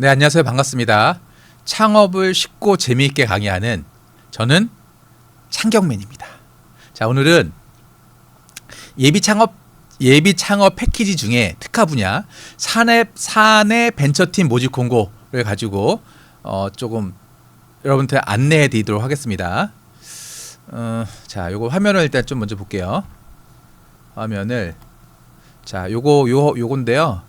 네, 안녕하세요. 반갑습니다. 창업을 쉽고 재미있게 강의하는 저는 창경맨입니다. 자, 오늘은 예비 창업 예비 창업 패키지 중에 특화 분야 사내 사내 벤처팀 모집 공고를 가지고 어 조금 여러분한테 안내해 드리도록 하겠습니다. 어, 자, 요거 화면을 일단 좀 먼저 볼게요. 화면을 자, 요거 요 요건데요.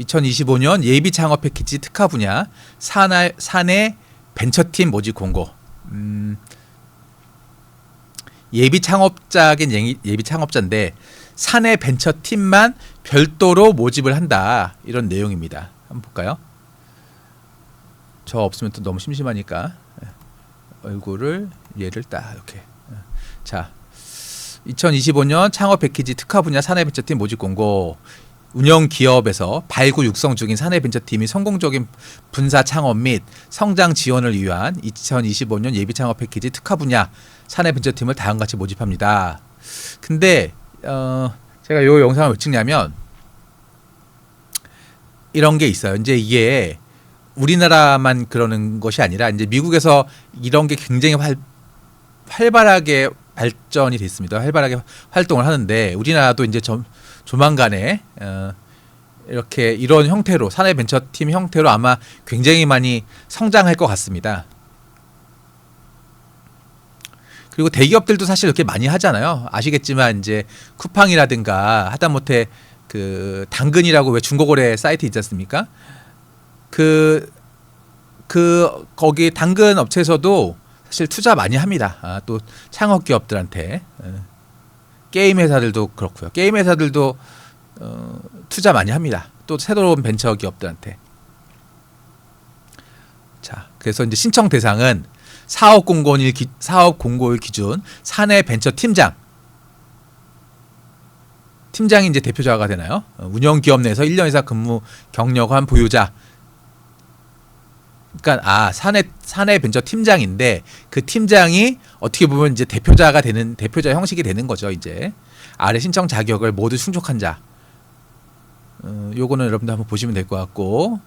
2025년 예비 창업 패키지 특화 분야 사내 사내 벤처팀 모집 공고. 음, 예비 창업자긴 예비, 예비 창업자인데 사내 벤처팀만 별도로 모집을 한다 이런 내용입니다. 한번 볼까요? 저 없으면 또 너무 심심하니까 예. 얼굴을 얘를 딱 이렇게 예. 자 2025년 창업 패키지 특화 분야 사내 벤처팀 모집 공고 운영 기업에서 발굴 육성 중인 사내 벤처팀이 성공적인 분사 창업 및 성장 지원을 위한 2025년 예비 창업 패키지 특화 분야 사내 벤처팀을 다음과 같이 모집합니다. 근데 어 제가 요 영상을 왜 찍냐면 이런 게 있어요. 이제 이게 우리나라만 그러는 것이 아니라 이제 미국에서 이런 게 굉장히 활, 활발하게 발전이 됐습니다. 활발하게 활동을 하는데 우리나라도 이제 좀 조만간에 어, 이렇게 이런 형태로 사내 벤처팀 형태로 아마 굉장히 많이 성장할 것 같습니다. 그리고 대기업들도 사실 이렇게 많이 하잖아요. 아시겠지만 이제 쿠팡이라든가 하다못해 그 당근이라고 왜 중고거래 사이트 있지 않습니까? 그, 그, 거기 당근 업체에서도 사실 투자 많이 합니다. 아, 또 창업 기업들한테. 어. 게임 회사들도 그렇고요. 게임 회사들도 어, 투자 많이 합니다. 또 새로운 벤처 기업들한테. 자, 그래서 이제 신청 대상은 사업 공고일 기, 사업 공고일 기준 사내 벤처 팀장 팀장이 이제 대표자가 되나요? 어, 운영 기업 내에서 1년 이상 근무 경력 한 보유자. 그러니까 아 사내 사내 벤처 팀장인데 그 팀장이 어떻게 보면 이제 대표자가 되는 대표자 형식이 되는 거죠 이제 아래 신청 자격을 모두 충족한 자. 어, 요거는 여러분들 한번 보시면 될 것 같고.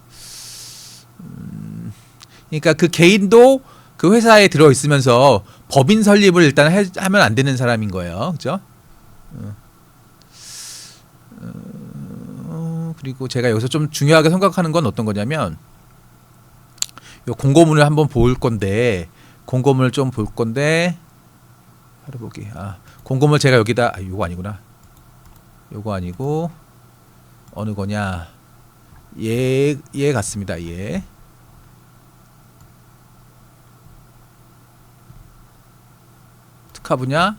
음, 그러니까 그 개인도 그 회사에 들어 있으면서 법인 설립을 일단 해, 하면 안 되는 사람인 거예요, 그죠? 어. 어, 그리고 제가 여기서 좀 중요하게 생각하는 건 어떤 거냐면 요 공고문을 한번 볼 건데 공고문을 좀 볼 건데 하루 보기. 아 공고문 제가 여기다 아, 요거 아니구나. 요거 아니고 어느 거냐. 얘, 얘 같습니다. 얘 특화 분야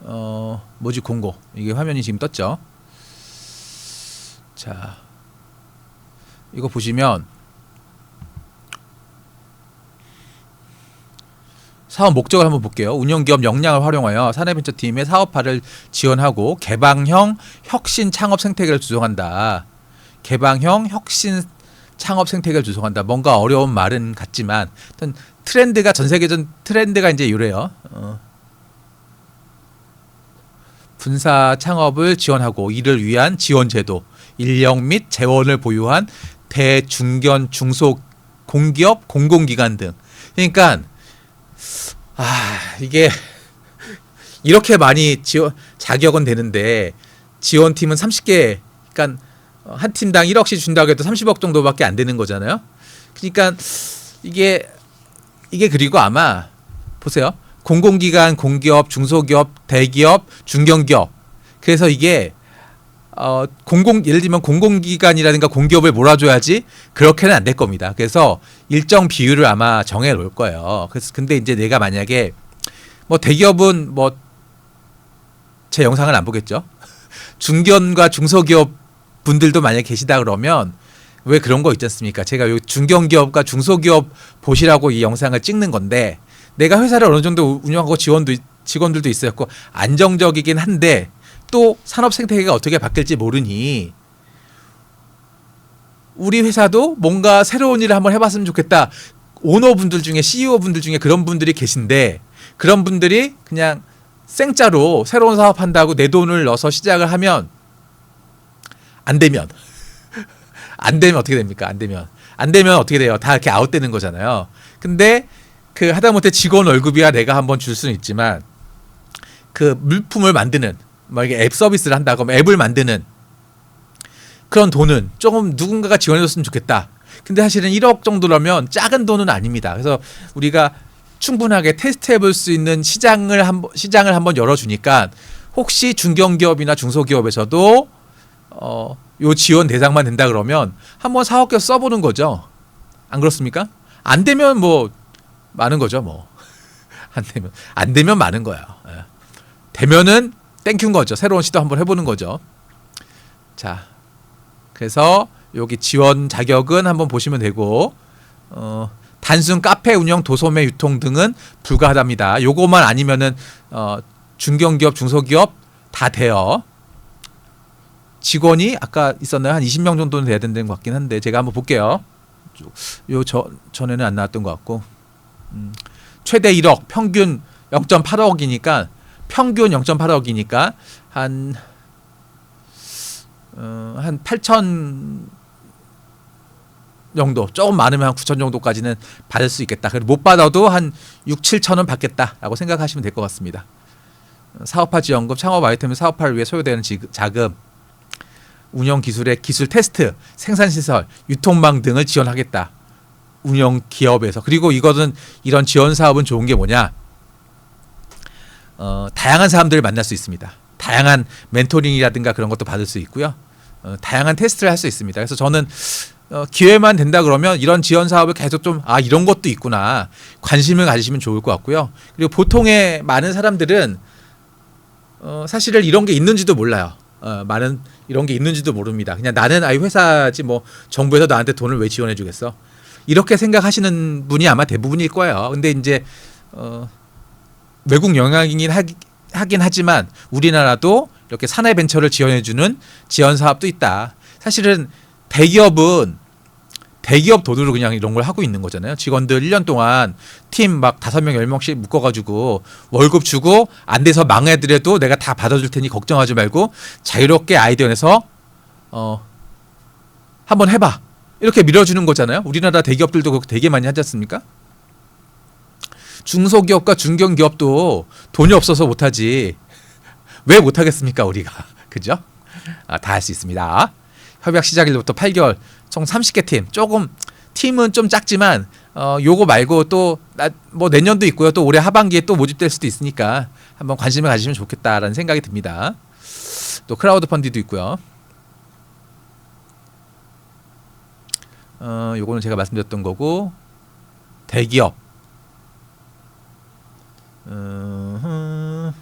어 뭐지 공고. 이게 화면이 지금 떴죠? 자 이거 보시면 사업 목적을 한번 볼게요. 운영기업 역량을 활용하여 사내벤처팀의 사업화를 지원하고 개방형 혁신 창업 생태계를 조성한다. 개방형 혁신 창업 생태계를 조성한다. 뭔가 어려운 말은 같지만 어떤 트렌드가 전 세계전 트렌드가 이제 이래요. 어. 분사 창업을 지원하고 이를 위한 지원 제도, 인력 및 재원을 보유한 대중견 중소 공기업 공공기관 등. 그러니까 아 이게 이렇게 많이 지원 자격은 되는데 지원팀은 30개, 그러니까 한 팀당 1억씩 준다고 해도 30억 정도밖에 안 되는 거잖아요. 그러니까 이게 이게 그리고 아마 보세요. 공공기관, 공기업, 중소기업, 대기업, 중견기업. 그래서 이게 어 공공 예를 들면 공공기관이라든가 공기업을 몰아줘야지 그렇게는 안 될 겁니다. 그래서 일정 비율을 아마 정해 놓을 거예요. 그래서 근데 이제 내가 만약에 뭐 대기업은 뭐 제 영상을 안 보겠죠. 중견과 중소기업 분들도 만약에 계시다 그러면 왜 그런 거 있지 않습니까? 제가 요 중견기업과 중소기업 보시라고 이 영상을 찍는 건데 내가 회사를 어느 정도 운영하고 지원도 직원들도 있었고 안정적이긴 한데 또 산업 생태계가 어떻게 바뀔지 모르니 우리 회사도 뭔가 새로운 일을 한번 해봤으면 좋겠다. 오너분들 중에 CEO 분들 중에 그런 분들이 계신데 그런 분들이 그냥 생짜로 새로운 사업 한다고 내 돈을 넣어서 시작을 하면 안 되면 안 되면 어떻게 됩니까? 안 되면 안 되면 어떻게 돼요? 다 이렇게 아웃되는 거잖아요. 근데 그 하다못해 직원 월급이야 내가 한번 줄 수는 있지만 그 물품을 만드는 뭐 이게 앱 서비스를 한다고 하면 앱을 만드는 그런 돈은 조금 누군가가 지원해줬으면 좋겠다. 근데 사실은 1억 정도라면 작은 돈은 아닙니다. 그래서 우리가 충분하게 테스트해볼 수 있는 시장을 한번 시장을 한번 열어주니까 혹시 중견기업이나 중소기업에서도 어, 요 지원 대상만 된다 그러면 한번 사업 계획 써보는 거죠. 안 그렇습니까? 안 되면 뭐 많은 거죠, 뭐. 안 되면 안 되면 많은 거야. 예. 되면은 땡큐인 거죠. 새로운 시도 한번 해보는 거죠. 자, 그래서 여기 지원 자격은 한번 보시면 되고 어, 단순 카페 운영, 도소매 유통 등은 불가하답니다. 요거만 아니면은 어, 중견기업, 중소기업 다 돼요. 직원이 아까 있었나요? 한 20명 정도는 돼야 된다는 것 같긴 한데 제가 한번 볼게요. 요 저, 전에는 안 나왔던 것 같고 음, 최대 1억, 평균 0.8억이니까 평균 0.8억이니까 한 어, 한 8천 정도 조금 많으면 한 9천 정도까지는 받을 수 있겠다. 그리고 못 받아도 한 6, 7천은 받겠다라고 생각하시면 될 것 같습니다. 어, 사업화 지원금, 창업 아이템 사업화를 위해 소요되는 지- 자금, 운영 기술의 기술 테스트, 생산 시설, 유통망 등을 지원하겠다. 운영 기업에서 그리고 이거는 이런 지원 사업은 좋은 게 뭐냐? 어, 다양한 사람들을 만날 수 있습니다. 다양한 멘토링이라든가 그런 것도 받을 수 있고요. 어, 다양한 테스트를 할 수 있습니다. 그래서 저는 어, 기회만 된다 그러면 이런 지원 사업을 계속 좀 아 이런 것도 있구나 관심을 가지시면 좋을 것 같고요. 그리고 보통의 많은 사람들은 어, 사실은 이런 게 있는지도 몰라요. 어, 많은 이런 게 있는지도 모릅니다. 그냥 나는 아이 회사지 뭐 정부에서 나한테 돈을 왜 지원해 주겠어? 이렇게 생각하시는 분이 아마 대부분일 거예요. 근데 이제 어, 외국 영향이긴 하, 하긴 하지만 우리나라도 이렇게 사내 벤처를 지원해 주는 지원 사업도 있다. 사실은 대기업은 대기업 돈으로 그냥 이런 걸 하고 있는 거잖아요. 직원들 1년 동안 팀막 다섯 명, 열 명씩 묶어 가지고 월급 주고 안 돼서 망해더라도 내가 다 받아 줄 테니 걱정하지 말고 자유롭게 아이디어 내서 어 한번 해 봐. 이렇게 밀어 주는 거잖아요. 우리나라 대기업들도 되게 많이 하지 않습니까? 중소기업과 중견기업도 돈이 없어서 못하지 왜 못하겠습니까 우리가 그죠? 아, 다 할 수 있습니다. 협약 시작일부터 8개월 총 30개 팀 조금 팀은 좀 작지만 어 요거 말고 또뭐 내년도 있고요 또 올해 하반기에 또 모집될 수도 있으니까 한번 관심을 가지시면 좋겠다라는 생각이 듭니다. 또 크라우드 펀디도 있고요. 어 요거는 제가 말씀드렸던 거고 대기업 음흠.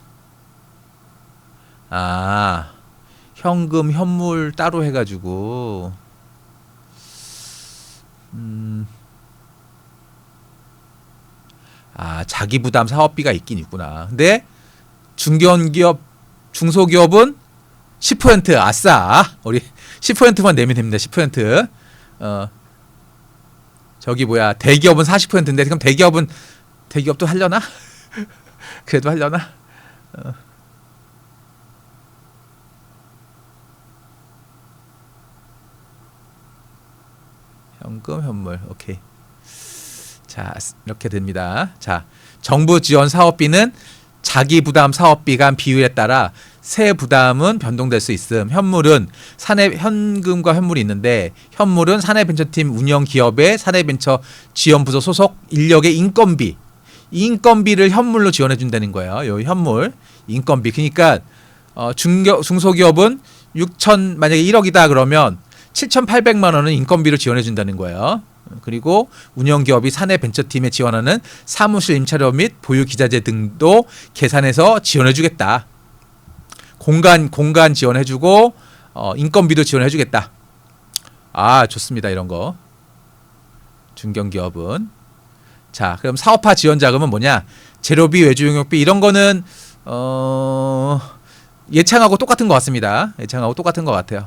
아 현금 현물 따로 해가지고 음. 아 자기 부담 사업비가 있긴 있구나. 근데 중견기업 중소기업은 10% 아싸 우리 10%만 내면 됩니다. 10%. 어 저기 뭐야 대기업은 40%인데 그럼 대기업은 대기업도 하려나? 그래도 하려나? 어. 현금 현물. 오케이. 자 이렇게 됩니다. 자 정부 지원 사업비는 자기 부담 사업비가 비율에 따라 세 부담은 변동될 수 있음. 현물은 사내 현금과 현물이 있는데 현물은 사내벤처팀 운영 기업의 사내벤처 지원부서 소속 인력의 인건비 인건비를 현물로 지원해 준다는 거예요 요 현물 인건비 그러니까 어, 중겨, 중소기업은 6천 만약에 1억이다 그러면 7,800만 원은 인건비로 지원해 준다는 거예요. 그리고 운영 기업이 사내 벤처팀에 지원하는 사무실 임차료 및 보유 기자재 등도 계산해서 지원해 주겠다. 공간 공간 지원해 주고 어, 인건비도 지원해 주겠다. 아, 좋습니다. 이런 거. 중견 기업은 자, 그럼 사업화 지원 자금은 뭐냐? 재료비, 외주 용역비 이런 거는 어 예창하고 똑같은 것 같습니다. 예창하고 똑같은 것 같아요.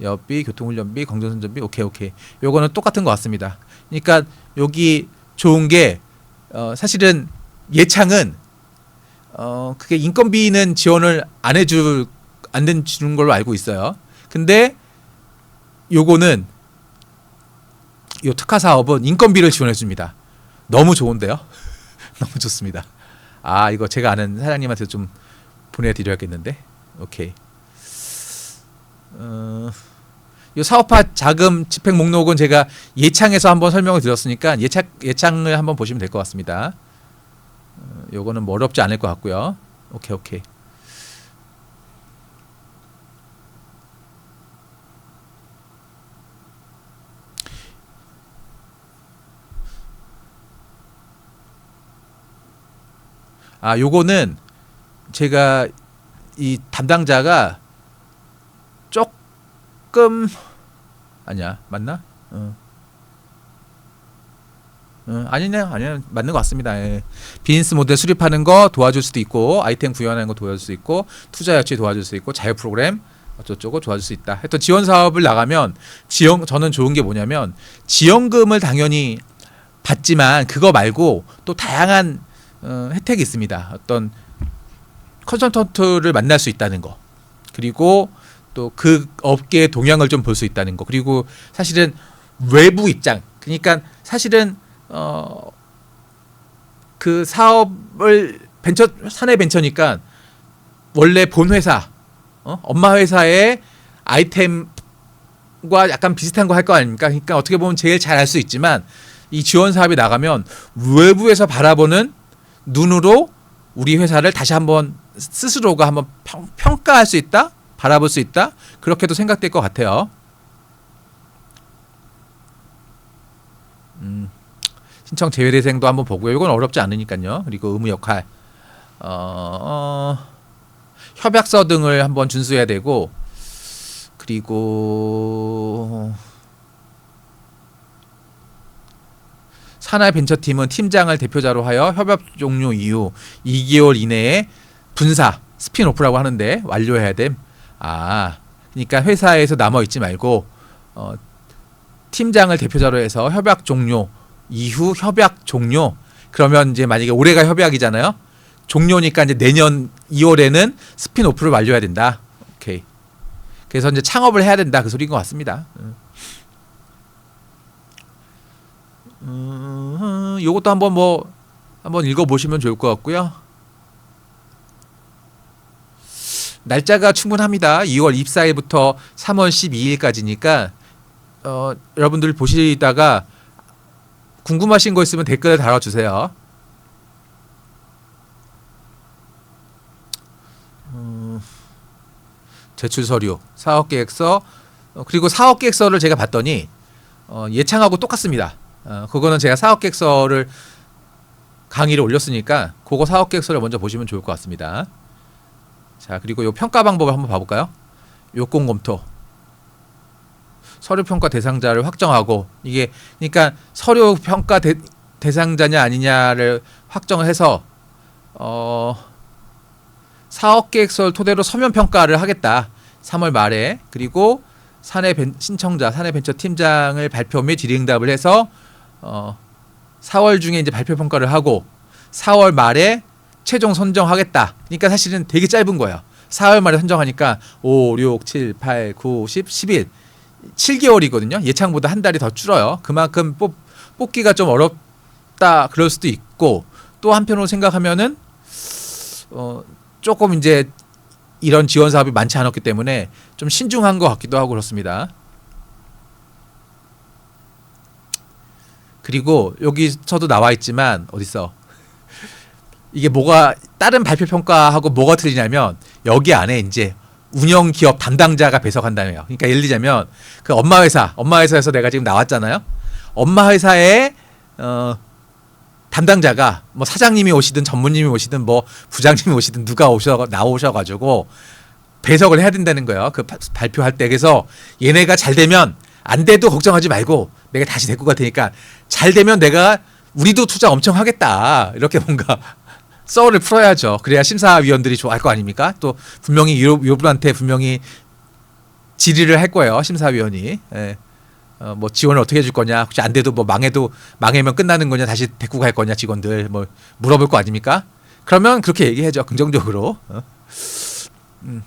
여비, 교통훈련비, 공정선전비, 오케이 오케이. 요거는 똑같은 것 같습니다. 그러니까 여기 좋은 게 어, 사실은 예창은 어 그게 인건비는 지원을 안 해줄 안 해주는 걸로 알고 있어요. 근데 요거는 이 특화 사업은 인건비를 지원해 줍니다. 너무 좋은데요? 너무 좋습니다. 아 이거 제가 아는 사장님한테 좀 보내드려야겠는데. 오케이. 어, 이 사업화 자금 집행 목록은 제가 예창에서 한번 설명을 드렸으니까 예창 예창을 한번 보시면 될 것 같습니다. 어, 요거는 뭐 어렵지 않을 것 같고요. 오케이 오케이. 아 요거는 제가 이 담당자가 조금 아니야 맞나? 어. 어, 아니네 아니야 맞는 것 같습니다. 예. 비즈니스 모델 수립하는 거 도와줄 수도 있고 아이템 구현하는 거 도와줄 수 있고 투자 여치 도와줄 수 있고 자유 프로그램 어쩌고저쩌고 도와줄 수 있다. 하여튼 지원 사업을 나가면 지원 저는 좋은 게 뭐냐면 지원금을 당연히 받지만 그거 말고 또 다양한 어, 혜택이 있습니다. 어떤 컨설턴트를 만날 수 있다는 거 그리고 또 그 업계의 동향을 좀 볼 수 있다는 거 그리고 사실은 외부 입장 그러니까 사실은 어 그 사업을 벤처 사내 벤처니까 원래 본 회사 어? 엄마 회사의 아이템과 약간 비슷한 거 할 거 아닙니까? 그러니까 어떻게 보면 제일 잘 알 수 있지만 이 지원 사업이 나가면 외부에서 바라보는 눈으로 우리 회사를 다시 한번 스스로가 한번 평, 평가할 수 있다, 바라볼 수 있다 그렇게도 생각될 것 같아요. 음, 신청 제외 대상도 한번 보고요. 이건 어렵지 않으니까요. 그리고 의무 역할, 어, 어, 협약서 등을 한번 준수해야 되고 그리고 산하의 벤처팀은 팀장을 대표자로 하여 협약 종료 이후 2개월 이내에 분사 스피노프라고 하는데 완료해야 됨. 아, 그러니까 회사에서 남아 있지 말고 어, 팀장을 대표자로 해서 협약 종료 이후 협약 종료. 그러면 이제 만약에 올해가 협약이잖아요. 종료니까 이제 내년 2월에는 스피노프를 완료해야 된다. 오케이. 그래서 이제 창업을 해야 된다 그 소리인 것 같습니다. 음. 음, 요것도 한번 뭐 한번 읽어보시면 좋을 것 같고요. 날짜가 충분합니다. 2월 24일부터 3월 12일까지니까 어, 여러분들 보시다가 궁금하신 거 있으면 댓글에 달아주세요. 음, 제출 서류, 사업 계획서 어, 그리고 사업 계획서를 제가 봤더니 어, 예창하고 똑같습니다. 어, 그거는 제가 사업 계획서를 강의를 올렸으니까 그거 사업 계획서를 먼저 보시면 좋을 것 같습니다. 자 그리고 요 평가 방법을 한번 봐 볼까요? 요건 검토 서류 평가 대상자를 확정하고 이게 그러니까 서류 평가 대, 대상자냐 아니냐를 확정을 해서 어 사업 계획서를 토대로 서면 평가를 하겠다. 3월 말에 그리고 사내 벤, 신청자 사내 벤처 팀장을 발표 및 질의응답을 해서 어 4월 중에 이제 발표 평가를 하고 4월 말에 최종 선정하겠다. 그러니까 사실은 되게 짧은 거예요. 4월 말에 선정하니까 5, 6, 7, 8, 9, 10, 11 7개월이거든요. 예창보다 한 달이 더 줄어요. 그만큼 뽑, 뽑기가 좀 어렵다 그럴 수도 있고 또 한편으로 생각하면은 어 조금 이제 이런 지원 사업이 많지 않았기 때문에 좀 신중한 것 같기도 하고 그렇습니다. 그리고 여기서도 나와 있지만 어딨어? 이게 뭐가 다른 발표 평가하고 뭐가 틀리냐면 여기 안에 이제 운영 기업 담당자가 배석한다며요. 그러니까 예를 들자면 그 엄마 회사, 엄마 회사에서 내가 지금 나왔잖아요. 엄마 회사의 어 담당자가 뭐 사장님이 오시든 전무님이 오시든 뭐 부장님이 오시든 누가 오셔 나오셔 가지고 배석을 해야 된다는 거예요. 그 바- 발표할 때 그래서 얘네가 잘 되면 안 돼도 걱정하지 말고 내가 다시 데리고 갈 테니까 잘 되면 내가 우리도 투자 엄청 하겠다. 이렇게 뭔가 썰을 풀어야죠. 그래야 심사위원들이 좋아할 거 아닙니까? 또 분명히 요, 요분한테 분명히 질의를 할 거예요. 심사위원이. 예. 어, 뭐 지원을 어떻게 해줄 거냐. 혹시 안 돼도 뭐 망해도 망하면 끝나는 거냐. 다시 데리고 갈 거냐. 직원들 뭐 물어볼 거 아닙니까? 그러면 그렇게 얘기해줘. 긍정적으로. 어? 음.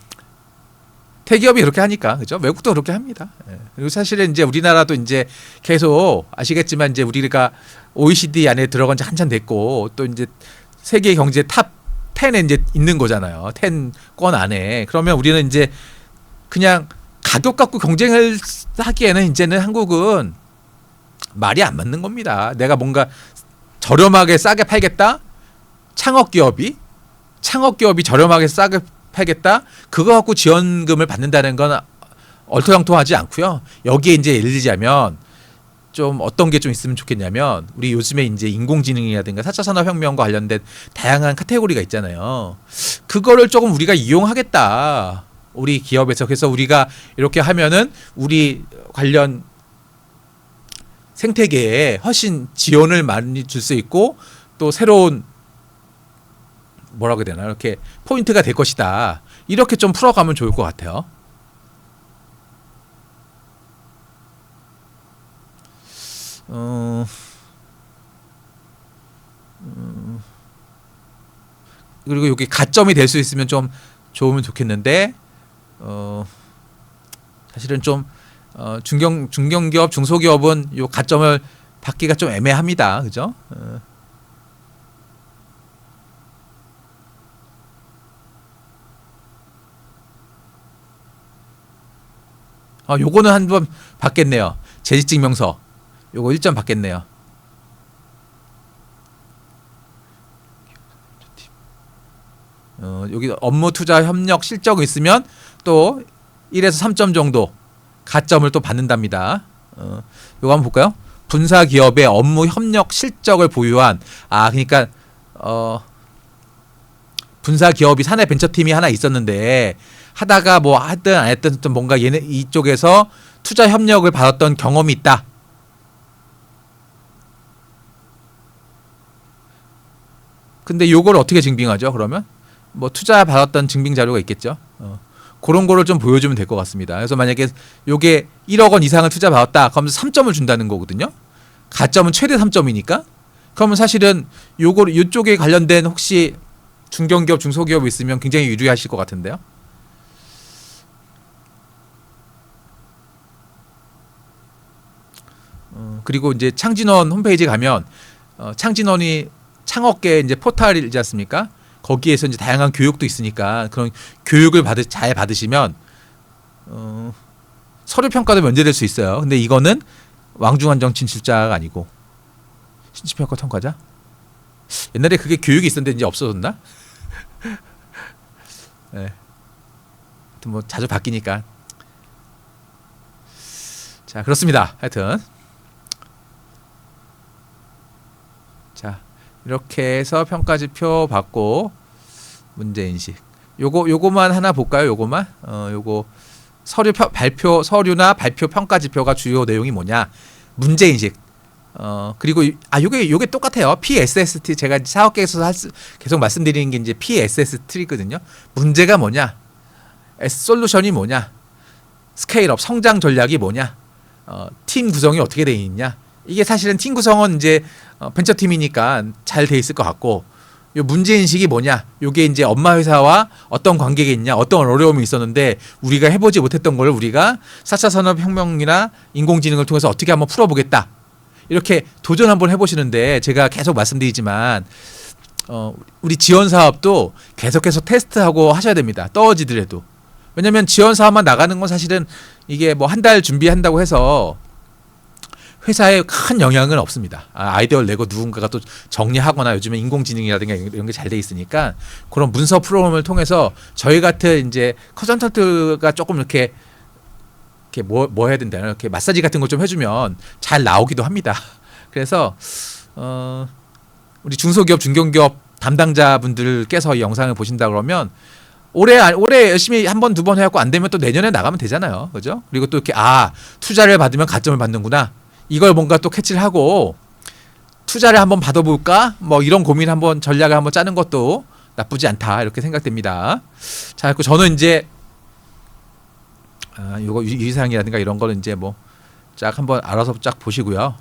대기업이 그렇게 하니까 그죠? 외국도 그렇게 합니다. 예. 그리고 사실은 이제 우리나라도 이제 계속 아시겠지만 이제 우리가 OECD 안에 들어간 지 한참 됐고 또 이제 세계 경제 탑 10에 이제 있는 거잖아요. 10권 안에. 그러면 우리는 이제 그냥 가격 갖고 경쟁을 하기에는 이제는 한국은 말이 안 맞는 겁니다. 내가 뭔가 저렴하게 싸게 팔겠다? 창업 기업이 창업 기업이 저렴하게 싸게 팔겠다? 그거 갖고 지원금을 받는다는 건 얼토당토하지 않고요. 여기에 이제 예를 들자면 좀 어떤 게 좀 있으면 좋겠냐면 우리 요즘에 이제 인공지능이라든가 4차 산업 혁명과 관련된 다양한 카테고리가 있잖아요. 그거를 조금 우리가 이용하겠다. 우리 기업에서 그래서 우리가 이렇게 하면은 우리 관련 생태계에 훨씬 지원을 많이 줄 수 있고 또 새로운 뭐라고 해야 되나 이렇게 포인트가 될 것이다. 이렇게 좀 풀어가면 좋을 것 같아요. 어, 음, 그리고 여기 가점이 될 수 있으면 좀 좋으면 좋겠는데 어, 사실은 좀 어, 중견 중견기업 중소기업은 요 가점을 받기가 좀 애매합니다. 그죠? 어. 아, 요거는 한 번 받겠네요. 재직증명서. 요거 1점 받겠네요. 어, 여기 업무 투자 협력 실적 있으면 또 1에서 3점 정도 가점을 또 받는답니다. 어, 요거 한번 볼까요? 분사 기업의 업무 협력 실적을 보유한 아 그러니까 어 분사 기업이 사내 벤처팀이 하나 있었는데 하다가 뭐 하든 안 했든 좀 뭔가 얘네 이쪽에서 투자 협력을 받았던 경험이 있다. 근데 요걸 어떻게 증빙하죠? 그러면 뭐 투자 받았던 증빙 자료가 있겠죠. 어. 그런 거를 좀 보여주면 될 것 같습니다. 그래서 만약에 요게 1억 원 이상을 투자 받았다. 그러면 3점을 준다는 거거든요. 가점은 최대 3점이니까. 그러면 사실은 요거 요쪽에 관련된 혹시 중견기업, 중소기업 있으면 굉장히 유리하실 것 같은데요. 그리고 이제 창진원 홈페이지 가면 어, 창진원이 창업계 이제 포털이지 않습니까? 거기에서 이제 다양한 교육도 있으니까 그런 교육을 받으 잘 받으시면 어, 서류 평가도 면제될 수 있어요. 근데 이거는 왕중한정 진출자가 아니고 신치평가 통과자? 옛날에 그게 교육이 있었는데 이제 없어졌나? 네. 뭐 자주 바뀌니까 자 그렇습니다. 하여튼 자 이렇게 해서 평가지표 받고 문제 인식. 요거 요거만 하나 볼까요? 요거만 어 요거 서류 펴, 발표 서류나 발표 평가지표가 주요 내용이 뭐냐? 문제 인식. 어 그리고 이- 아 요게 요게 똑같아요. PSST 제가 사업계에서 할 수, 계속 말씀드리는 게 이제 PSST거든요. 문제가 뭐냐? S 솔루션이 뭐냐? 스케일업 성장 전략이 뭐냐? 어, 팀 구성이 어떻게 돼 있냐? 이게 사실은 팀 구성은 이제 어, 벤처 팀이니까 잘 돼 있을 것 같고 요 문제 인식이 뭐냐? 요게 이제 엄마 회사와 어떤 관계가 있냐? 어떤 어려움이 있었는데 우리가 해보지 못했던 걸 우리가 4차 산업 혁명이나 인공지능을 통해서 어떻게 한번 풀어보겠다. 이렇게 도전 한번 해보시는데 제가 계속 말씀드리지만 어, 우리 지원 사업도 계속해서 테스트하고 하셔야 됩니다. 떨어지더라도. 왜냐면 지원 사업만 나가는 건 사실은 이게 뭐 한 달 준비한다고 해서 회사에 큰 영향은 없습니다. 아, 아이디어를 내고 누군가가 또 정리하거나 요즘에 인공지능이라든가 이런 게 잘 돼 있으니까 그런 문서 프로그램을 통해서 저희 같은 이제 컨설턴트가 조금 이렇게 이렇게 뭐, 뭐 해야 된다 이렇게 마사지 같은 거좀 해주면 잘 나오기도 합니다. 그래서 어, 우리 중소기업, 중견기업 담당자분들께서 이 영상을 보신다 그러면 올해 안- 올해 열심히 한 번 두 번 해갖고 안 되면 또 내년에 나가면 되잖아요, 그죠? 그리고 또 이렇게 아 투자를 받으면 가점을 받는구나. 이걸 뭔가 또 캐치를 하고 투자를 한번 받아볼까? 뭐 이런 고민 한번 전략을 한번 짜는 것도 나쁘지 않다 이렇게 생각됩니다. 자, 그 저는 이제 아 요거 유- 유의사항이라든가 이런 거는 이제 뭐 쫙 한번 알아서 쫙 보시고요.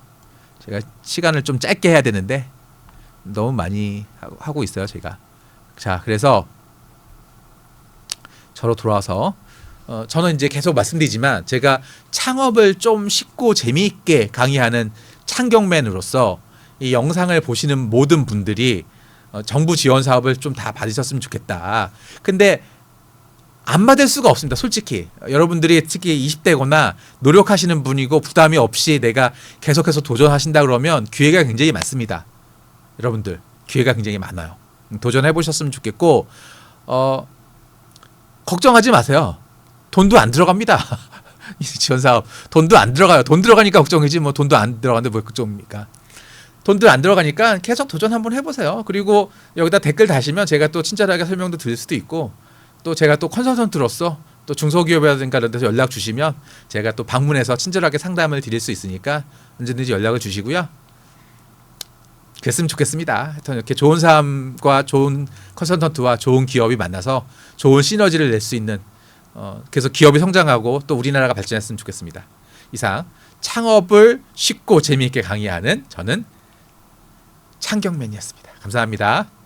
제가 시간을 좀 짧게 해야 되는데 너무 많이 하고 있어요, 제가. 자, 그래서 저로 돌아와서 어, 저는 이제 계속 말씀드리지만 제가 창업을 좀 쉽고 재미있게 강의하는 창경맨으로서 이 영상을 보시는 모든 분들이 어, 정부 지원 사업을 좀 다 받으셨으면 좋겠다. 근데 안 받을 수가 없습니다. 솔직히 여러분들이 특히 20대거나 노력하시는 분이고 부담이 없이 내가 계속해서 도전하신다 그러면 기회가 굉장히 많습니다. 여러분들 기회가 굉장히 많아요. 음, 도전해 보셨으면 좋겠고 어 걱정하지 마세요. 돈도 안 들어갑니다. 이 지원 사업 돈도 안 들어가요. 돈 들어가니까 걱정이지 뭐 돈도 안 들어가는데 뭐 걱정입니까? 돈도 안 들어가니까 계속 도전 한번 해보세요. 그리고 여기다 댓글 다시면 제가 또 친절하게 설명도 드릴 수도 있고 또 제가 또 컨설턴트로서 또 중소기업이라든가 이런 데서 연락 주시면 제가 또 방문해서 친절하게 상담을 드릴 수 있으니까 언제든지 연락을 주시고요. 그랬으면 좋겠습니다. 하여튼 이렇게 좋은 사람과 좋은 컨설턴트와 좋은 기업이 만나서 좋은 시너지를 낼 수 있는 어, 그래서 기업이 성장하고 또 우리나라가 발전했으면 좋겠습니다. 이상 창업을 쉽고 재미있게 강의하는 저는 창경맨이었습니다. 감사합니다.